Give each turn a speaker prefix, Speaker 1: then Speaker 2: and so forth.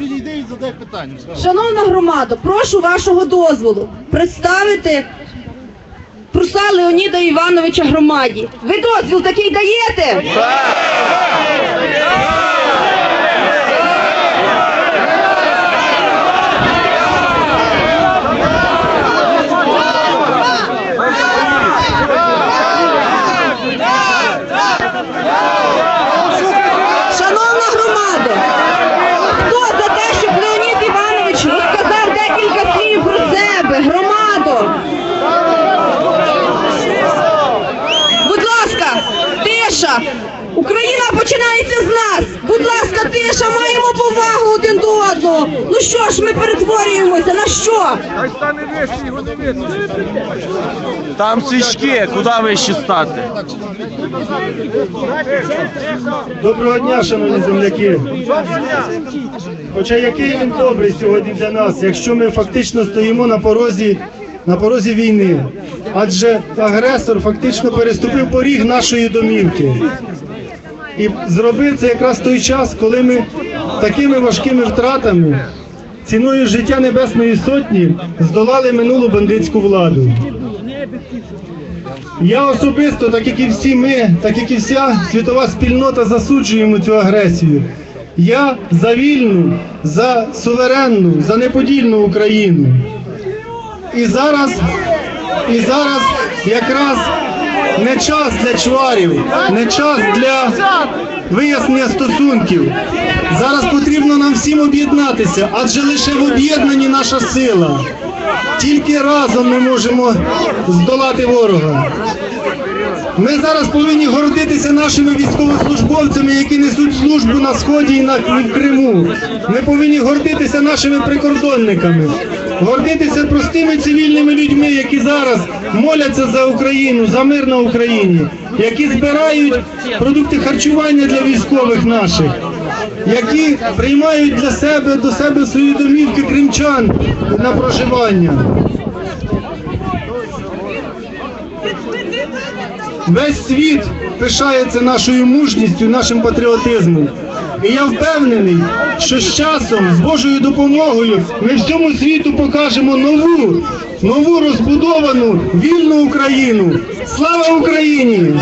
Speaker 1: підійди і задай питання.
Speaker 2: Шановна громада, прошу вашого дозволу представити Пруса Леоніда Івановича громаді. Ви дозвіл такий даєте? Шановна починається з нас! Будь ласка, тиша, маємо повагу один до одного! Ну що ж ми перетворюємося? На що?
Speaker 3: Там свічки, куди вище стати?
Speaker 4: Доброго дня, шановні земляки. Хоча який він добрий сьогодні для нас, якщо ми фактично стоїмо на порозі, на порозі війни. Адже агресор фактично переступив поріг нашої домівки. І зробив це якраз той час, коли ми такими важкими втратами, ціною життя Небесної Сотні, здолали минулу бандитську владу. Я особисто, так як і всі ми, так як і вся світова спільнота, засуджуємо цю агресію. Я за вільну, за суверенну, за неподільну Україну. І зараз, і зараз якраз не час для чварів, не час для вияснення стосунків. Зараз потрібно нам всім об'єднатися, адже лише в об'єднанні наша сила. Тільки разом ми можемо здолати ворога. Ми зараз повинні гордитися нашими військовослужбовцями, які несуть службу на сході і на в Криму. Ми повинні гордитися нашими прикордонниками, гордитися простими цивільними людьми, які зараз моляться за Україну, за мир на Україні, які збирають продукти харчування для військових наших, які приймають для себе до себе свої домівки кримчан на проживання. Весь світ пишається нашою мужністю, нашим патріотизмом. І я впевнений, що з часом, з Божою допомогою, ми всьому світу покажемо нову, нову розбудовану вільну Україну. Слава Україні!